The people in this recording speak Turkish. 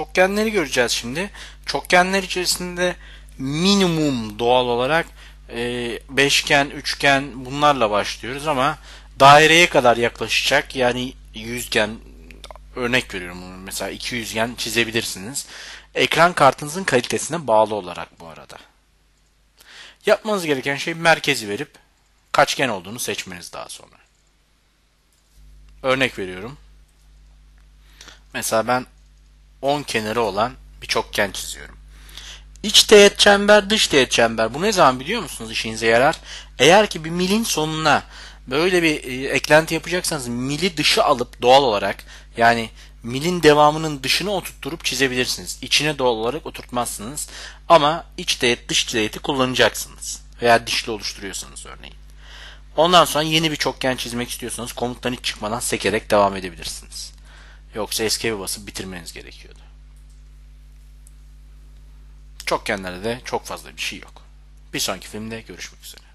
Çokgenleri göreceğiz şimdi. Çokgenler içerisinde minimum doğal olarak e, beşgen, üçgen bunlarla başlıyoruz ama daireye kadar yaklaşacak yani yüzgen örnek veriyorum mesela iki yüzgen çizebilirsiniz. Ekran kartınızın kalitesine bağlı olarak bu arada. Yapmanız gereken şey merkezi verip kaçgen olduğunu seçmeniz daha sonra. Örnek veriyorum. Mesela ben 10 kenarı olan bir çokgen çiziyorum. İç teğet çember, dış teğet çember. Bu ne zaman biliyor musunuz işinize yarar? Eğer ki bir milin sonuna böyle bir e, eklenti yapacaksanız mili dışı alıp doğal olarak yani milin devamının dışına oturtturup çizebilirsiniz. İçine doğal olarak oturtmazsınız. Ama iç teğet dış teğeti kullanacaksınız. Veya dişli oluşturuyorsanız örneğin. Ondan sonra yeni bir çokgen çizmek istiyorsanız komuttan hiç çıkmadan sekerek devam edebilirsiniz. Yoksa escape basıp bitirmeniz gerekiyordu. Çokgenlerde de çok fazla bir şey yok. Bir sonraki filmde görüşmek üzere.